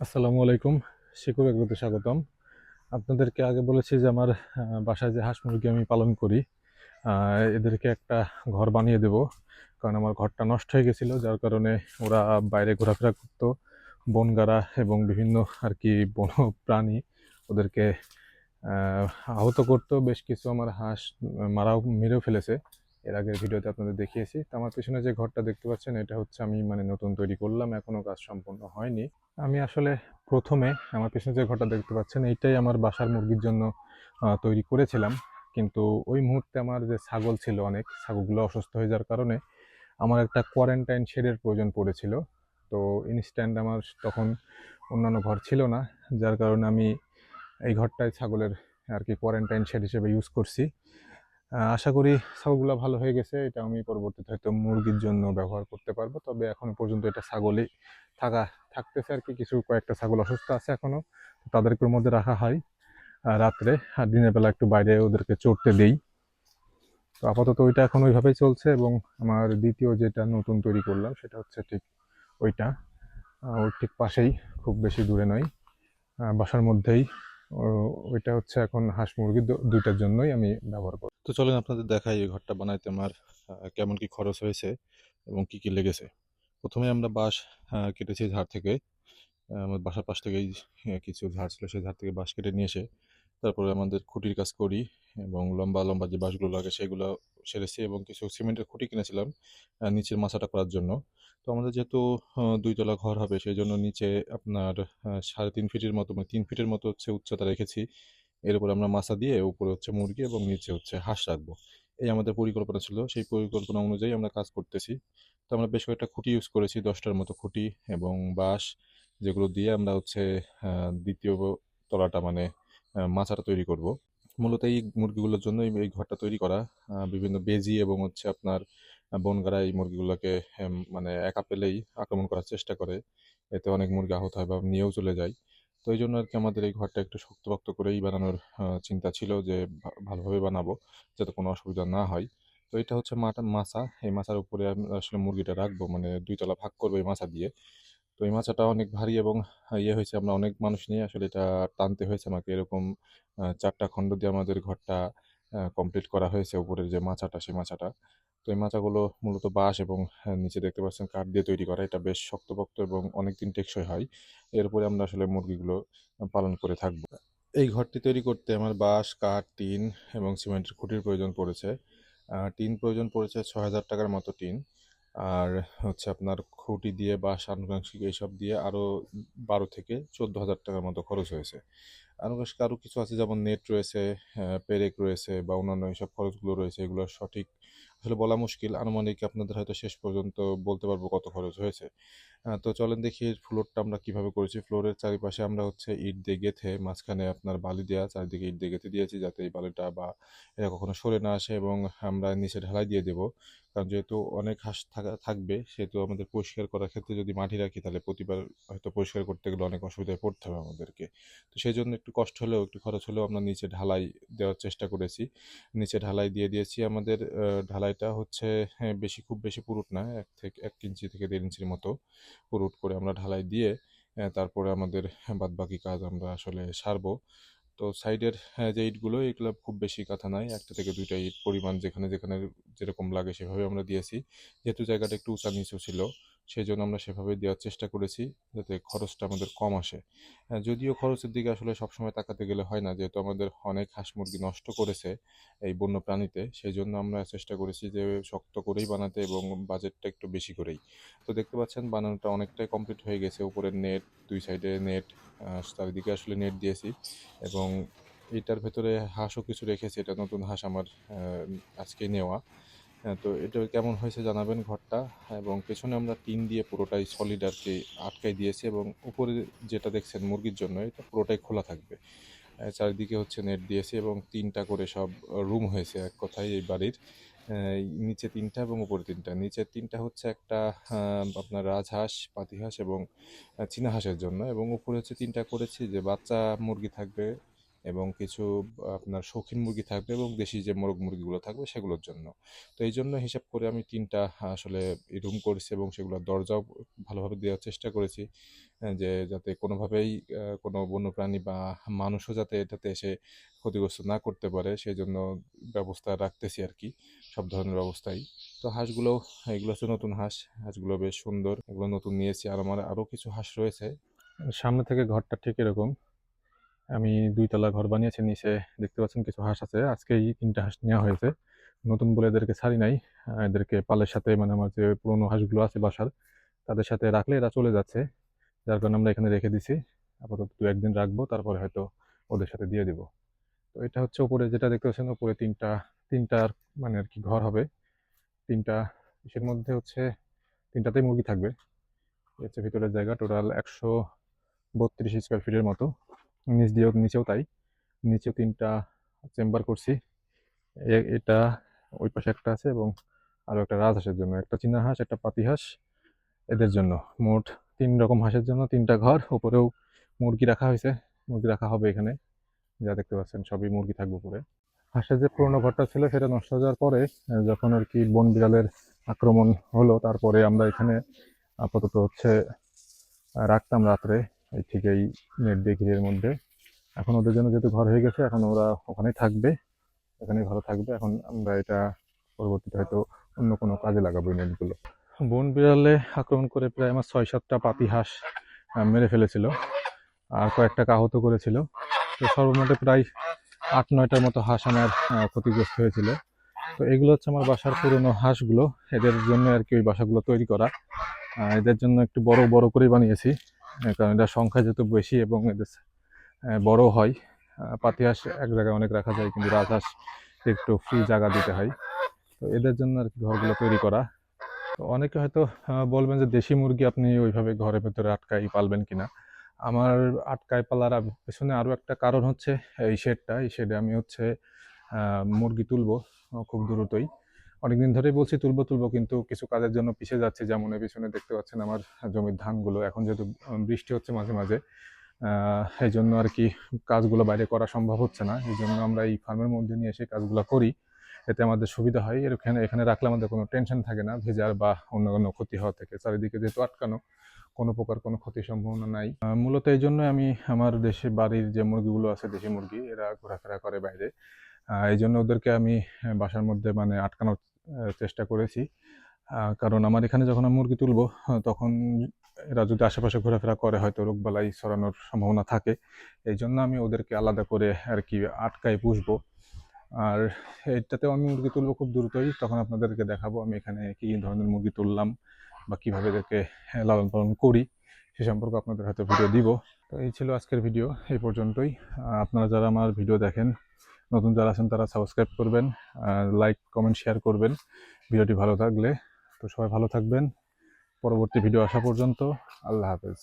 আসসালামু আলাইকুম, শিকুর এগ্রোতে স্বাগতম। আপনাদেরকে আগে বলেছি যে আমার বাসায় যে হাঁস মুরগি আমি পালন করি এদেরকে একটা ঘর বানিয়ে দেব, কারণ আমার ঘরটা নষ্ট হয়ে গেছিল, যার কারণে ওরা বাইরে ঘোরাফেরা করতো। বনগাড়া এবং বিভিন্ন আর কি বন প্রাণী ওদেরকে আহত করতো। বেশ কিছু আমার হাঁস মারাও, মেরেও ফেলেছে। এর আগের ভিডিওতে আপনাদের দেখিয়েছি। তো আমার পিছনে যে ঘরটা দেখতে পাচ্ছেন, এটা হচ্ছে আমি মানে নতুন তৈরি করলাম এখনও কাজ সম্পূর্ণ হয়নি। আমি আসলে প্রথমে আমার পিছনে যে ঘরটা দেখতে পাচ্ছেন, এইটাই আমার বাসার মুরগির জন্য তৈরি করেছিলাম। কিন্তু ওই মুহূর্তে আমার যে ছাগল ছিল অনেক, ছাগলগুলো অসুস্থ হয়ে যাওয়ার কারণে আমার একটা কোয়ারেন্টাইন শেডের প্রয়োজন পড়েছিল। তো ইনস্ট্যান্ট আমার তখন অন্যান্য ঘর ছিল না, যার কারণে আমি এই ঘরটায় ছাগলের আর কি কোয়ারেন্টাইন শেড হিসেবে ইউজ করছি। আশা করি ছাগলগুলো ভালো হয়ে গেছে। এটা আমি পরবর্তীতে হয়তো মুরগির জন্য ব্যবহার করতে পারব। তবে এখনও পর্যন্ত এটা ছাগলই থাকা, থাকতেছে আর কি। কিছু কয়েকটা ছাগল অসুস্থ আছে এখনও তো তাদেরকে ওর মধ্যে রাখা হয়। রাত্রে আর দিনের বেলা একটু বাইরে ওদেরকে চড়তে দেই। তো আপাতত ওইটা এখন ওইভাবেই চলছে এবং আমার দ্বিতীয় যেটা নতুন তৈরি করলাম সেটা হচ্ছে ঠিক ওইটা। ওর ঠিক পাশেই, খুব বেশি দূরে নয়। বাসার মধ্যেই। ওইটা হচ্ছে এখন হাঁস মুরগি দুইটার জন্যই আমি ব্যবহার করি তো চলেন আপনাদের দেখাই এই ঘরটা বানাইতে আমার কেমন কি খরচ হয়েছে এবং কি কি লেগেছে। প্রথমে আমরা বাঁশ কেটেছি ঝাড় থেকে। আমার বাসার পাশ থেকেই কিছু ঝাড় ছিল, সেই ঝাড় থেকে বাঁশ কেটে নিয়ে এসে তারপরে আমাদের খুঁটির কাজ করি এবং লম্বা লম্বা যে বাঁশগুলো লাগে সেগুলো সেরেছি এবং কিছু সিমেন্টের খুঁটি কিনেছিলাম নিচের মাছাটা করার জন্য। তো আমাদের যেহেতু দুইতলা ঘর হবে, সেই জন্য নিচে আপনার সাড়ে তিন ফিটের মতো মানে তিন ফিটের মতো হচ্ছে উচ্চতা রেখেছি। এর উপর আমরা মাচা দিয়ে উপরে হচ্ছে মুরগি এবং নিচে হচ্ছে হাঁস রাখব। এই আমাদের পরিকল্পনা ছিল। সেই পরিকল্পনা অনুযায়ী আমরা কাজ করতেছি। তো আমরা বেশ কয়েকটা খুঁটি ইউজ করেছি, দশটার মতো খুঁটি এবং বাঁশ, যেগুলো দিয়ে আমরা হচ্ছে দ্বিতীয় তলাটা মানে মাছাটা তৈরি করব। মূলত এই মুরগিগুলোর জন্য এই ঘরটা তৈরি করা বিভিন্ন বেজি এবং হচ্ছে আপনার বনগাঁড়া এই মুরগিগুলোকে মানে একা পেলেই আক্রমণ করার চেষ্টা করে। এতে অনেক মুরগি আহত হয় বা নিয়েও চলে যায়। তো এই জন্য আর কি আমাদের এই ঘরটা একটু শক্তপোক্ত করেই বানানোর চিন্তা ছিল যে ভালোভাবে বানাবো যাতে কোনো অসুবিধা না হয়। তো এটা হচ্ছে মাটা, মাছা। এই মাচার উপরে আসলে মুরগিটা রাখব মানে দুই তলা ভাগ করব এই মাচা দিয়ে। তো এই মাচাটা অনেক ভারী এবং ইয়ে হয়েছে, আমরা অনেক মানুষ নিয়ে আসলে এটা টানতে হয়েছে আমাকে। এরকম চারটা খণ্ড দিয়ে আমাদের ঘরটা কমপ্লিট করা হয়েছে উপরের যে মাছাটা, সেই মাচাটা তো এই মাচাগুলো মূলত বাঁশ এবং আহ, নিচে দেখতে পাচ্ছেন কাঠ দিয়ে তৈরি করা। এটা বেশ শক্তপোক্ত এবং অনেকদিন টেকসই হয়। এরপরে আমরা আসলে মুরগিগুলো পালন করে থাকব। এই ঘরটি তৈরি করতে আমার বাঁশ কাঠ টিন এবং সিমেন্টের খুঁটির প্রয়োজন পড়েছে। টিন প্রয়োজন পড়েছে ছ হাজার টাকার মতো টিন। আর হচ্ছে আপনার খুঁটি দিয়ে বাঁশ আনুষঙ্গিক এইসব দিয়ে আরও বারো থেকে চোদ্দ হাজার টাকার মতো খরচ হয়েছে। আনুষঙ্গিক আরও কিছু আছে, যেমন নেট রয়েছে পেরেক রয়েছে বা অন্যান্য এইসব খরচগুলো রয়েছে, এগুলো সঠিক আসলে বলা মুশকিল। আনুমানিক আপনাদের হয়তো শেষ পর্যন্ত বলতে পারব কত খরচ হয়েছে। তো চলেন দেখি ফ্লোরটা আমরা কীভাবে করেছি। ফ্লোরের চারিপাশে আমরা হচ্ছে ইট দিয়ে গেঁথে মাঝখানে আপনার বালি দেওয়া চারিদিকে ইট দিয়ে গেঁথে দিয়েছি যাতে এই বালিটা বা এটা কখনো সরে না আসে এবং আমরা নিচে ঢালাই দিয়ে দেবো। কারণ যেহেতু অনেক হাঁস থাকা থাকবে সেহেতু আমাদের পরিষ্কার করার ক্ষেত্রে যদি মাটি রাখি তাহলে প্রতিবার হয়তো পরিষ্কার করতে গেলে অনেক অসুবিধায় পড়তে হবে আমাদেরকে। তো সেই জন্য একটু কষ্ট হলেও একটু খরচ হলেও আমরা নিচে ঢালাই দেওয়ার চেষ্টা করেছি। নিচে ঢালাই দিয়ে দিয়েছি। আমাদের ঢালাইটা হচ্ছে হ্যাঁ, বেশি খুব বেশি পুরুট না এক থেকে এক ইঞ্চি থেকে দেড় ইঞ্চির মতো পুরুট করে আমরা ঢালাই দিয়ে তারপরে আমাদের বাদবাকি কাজ আমরা আসলে সারবো। তো সাইডের হ্যাঁ যে ইটগুলো, এগুলো খুব বেশি কাঁথা নাই। একটা থেকে দুইটা ইট পরিমাণ যেখানে যেখানে যেরকম লাগে সেভাবে আমরা দিয়েছি। যেহেতু জায়গাটা একটু উঁচা নিচু ছিল সেই জন্য আমরা সেভাবে দেওয়ার চেষ্টা করেছি যাতে খরচটা আমাদের কম আসে। হ্যাঁ, যদিও খরচের দিকে আসলে সবসময় তাকাতে গেলে হয় না যেহেতু আমাদের অনেক হাঁস মুরগি নষ্ট করেছে এই বন্য প্রাণীতে সেই জন্য আমরা চেষ্টা করেছি যে শক্ত করেই বানাতে এবং বাজেটটা একটু বেশি করেই। তো দেখতে পাচ্ছেন বানানোটা অনেকটাই কমপ্লিট হয়ে গেছে উপরের নেট দুই সাইডে নেট চারিদিকে আসলে নেট দিয়েছি এবং এটার ভেতরে হাঁসও কিছু রেখেছি এটা নতুন হাঁস আমার আজকে নেওয়া। তো এটা কেমন হয়েছে জানাবেন ঘরটা এবং পেছনে আমরা টিন দিয়ে পুরোটাই সলিড আর কি আটকাই দিয়েছি এবং উপরে যেটা দেখছেন মুরগির জন্য, এটা পুরোটাই খোলা থাকবে। চারিদিকে হচ্ছে নেট দিয়েছি এবং তিনটা করে সব রুম হয়েছে এক কথায় এই বাড়ির। নিচে তিনটা এবং উপরে তিনটা। নিচের তিনটা হচ্ছে একটা আপনার রাজহাঁস, পাতিহাঁস এবং চীনা হাঁসের জন্য এবং উপরে হচ্ছে তিনটা করেছি যে বাচ্চা মুরগি থাকবে এবং কিছু, আপনার শৌখিন মুরগি থাকবে এবং দেশি যে মোরগ মুরগিগুলো থাকবে সেগুলোর জন্য। তো এই জন্য হিসাব করে আমি তিনটা, আসলে রুম করেছি এবং সেগুলোর দরজাও ভালোভাবে দেওয়ার চেষ্টা করেছি যে যাতে কোনোভাবেই কোনো বন্যপ্রাণী বা মানুষও যাতে এটাতে এসে ক্ষতিগ্রস্ত না করতে পারে সেই জন্য ব্যবস্থা রাখতেছি আর কি, সব ধরনের ব্যবস্থাই তো হাঁসগুলো, এগুলো হচ্ছে নতুন হাঁস, হাঁসগুলো বেশ সুন্দর, এগুলো নতুন নিয়েছি, আর আমার আরও কিছু হাঁস রয়েছে। সামনে থেকে ঘরটা ঠিক এরকম। আমি দুইতলা ঘর বানিয়েছি, নিচে দেখতে পাচ্ছেন কিছু হাঁস আছে। আজকেই তিনটা হাঁস নেওয়া হয়েছে। নতুন বলে এদেরকে ছাড়ি নাই। এদেরকে পালের সাথে মানে আমার যে পুরোনো হাঁসগুলো আছে বাসার, তাদের সাথে রাখলে এরা চলে যাচ্ছে। যার কারণে আমরা এখানে রেখে দিছি। আপাতত দু একদিন রাখব, তারপরে হয়তো ওদের সাথে দিয়ে দিব। তো এটা হচ্ছে উপরে যেটা দেখতে পাচ্ছেন, উপরে তিনটা তিনটার মানে আর কি ঘর হবে। তিনটা ইসের মধ্যে হচ্ছে তিনটাতেই মুরগি থাকবে। এই হচ্ছে ভিতরের জায়গা টোটাল একশো বত্রিশ স্কোয়ার ফিটের মতো। নিচ দিয়েও নিচেও তাই। নিচেও তিনটা চেম্বার করছি। এটা ওই পাশে একটা আছে এবং আরও একটা রাজহাঁসের জন্য। একটা চীনা হাঁস, একটা পাতি হাঁস এদের জন্য। মোট তিন রকম হাঁসের জন্য তিনটা ঘর। উপরেও মুরগি রাখা হয়েছে। মুরগি রাখা হবে এখানে। যা দেখতে পাচ্ছেন, সবই মুরগি থাকবে উপরে। হাঁসের যে পুরোনো ঘরটা ছিল, সেটা নষ্ট হয়ে যাওয়ার পরে যখন আর কি বন বিড়ালের আক্রমণ হলো, তারপরে আমরা এখানে আপাতত হচ্ছে রাখতাম রাত্রে। এই ঠিকই নেট দিয়ে ঘিরের মধ্যে। এখন ওদের জন্য যেহেতু ঘর হয়ে গেছে, এখন ওরা ওখানেই থাকবে, এখানেই ভালো থাকবে। এখন আমরা এটা পরবর্তীতে হয়তো অন্য কোনো কাজে লাগাবো এই নেটগুলো। বন বিড়ালে আক্রমণ করে প্রায় আমার ছয় সাতটা পাতি হাঁস মেরে ফেলেছিল আর কয়েকটা আহত করেছিল। তো সর্বমোটে প্রায় আট, নয়টার মতো হাঁস আমার ক্ষতিগ্রস্ত হয়েছিল। তো এগুলো হচ্ছে আমার বাসার পুরনো হাঁসগুলো। এদের জন্য আর কি ওই বাসাগুলো তৈরি করা। এদের জন্য একটু বড় বড় করেই বানিয়েছি। কারণ এটার সংখ্যা যেহেতু বেশি এবং এদের বড় হয় আহ, পাতি হাঁস এক জায়গায় অনেক রাখা যায় কিন্তু রাজহাঁস একটু ফ্রি জায়গা দিতে হয়। তো এদের জন্য আর কি ঘরগুলো তৈরি করা। তো অনেকে হয়তো বলবেন যে দেশি মুরগি আপনি ওইভাবে ঘরের ভেতরে আটকাই পালবেন কিনা? আমার আটকায় পালার পেছনে আরও একটা কারণ হচ্ছে এই শেডটা। এই শেডে আমি হচ্ছে মুরগি তুলবো খুব দ্রুতই। অনেকদিন ধরেই বলছি তুলবো তুলবো, কিন্তু কিছু কাজের জন্য পিছিয়ে যাচ্ছে। যেমন এই পিছনে দেখতে পাচ্ছেন আমার জমির ধানগুলো। এখন যেহেতু বৃষ্টি হচ্ছে মাঝে মাঝে এই জন্য আর কি কাজগুলো বাইরে করা সম্ভব হচ্ছে না। এই জন্য আমরা এই ফার্মের মধ্যে নিয়ে এসে কাজগুলো করি। এতে আমাদের সুবিধা হয়। এর এখানে এখানে রাখলে আমাদের কোনো টেনশন থাকে না, ভেজার বা অন্য কোনো ক্ষতি হওয়া থেকে। চারিদিকে যেহেতু আটকানো, কোনো প্রকার কোনো ক্ষতির সম্ভাবনা নাই। মূলত এই জন্য আমি আমার দেশে বাড়ির যে মুরগিগুলো আছে, দেশি মুরগি, এরা ঘোরাফেরা করে বাইরে। এই জন্য ওদেরকে আমি বাসার মধ্যে মানে আটকানোর চেষ্টা করেছি। কারণ আমার এখানে যখন আমি মুরগি তুলবো আহ, তখন এরা যদি আশেপাশে ঘোরাফেরা করে হয়তো রোগবালাই ছড়ানোর সম্ভাবনা থাকে। এই জন্য আমি ওদেরকে আলাদা করে আর কি আটকায় পুষবো। আর এটাতেও আমি মুরগি তুলবো খুব দ্রুতই। তখন আপনাদেরকে দেখাবো আমি এখানে কী ধরনের মুরগি তুললাম বা কীভাবে এদেরকে হ্যাঁ, লালন পালন করি। সে সম্পর্কে আপনাদের হয়তো ভিডিও দিব। তো এই ছিল আজকের ভিডিও এই পর্যন্তই। আপনারা যারা আমার ভিডিও দেখেন নতুন যারা আছেন তারা সাবস্ক্রাইব করবেন লাইক কমেন্ট শেয়ার করবেন। ভিডিওটি ভালো থাকলে তো সবাই ভালো থাকবেন। পরবর্তী ভিডিও আসা পর্যন্ত আল্লাহ হাফেজ।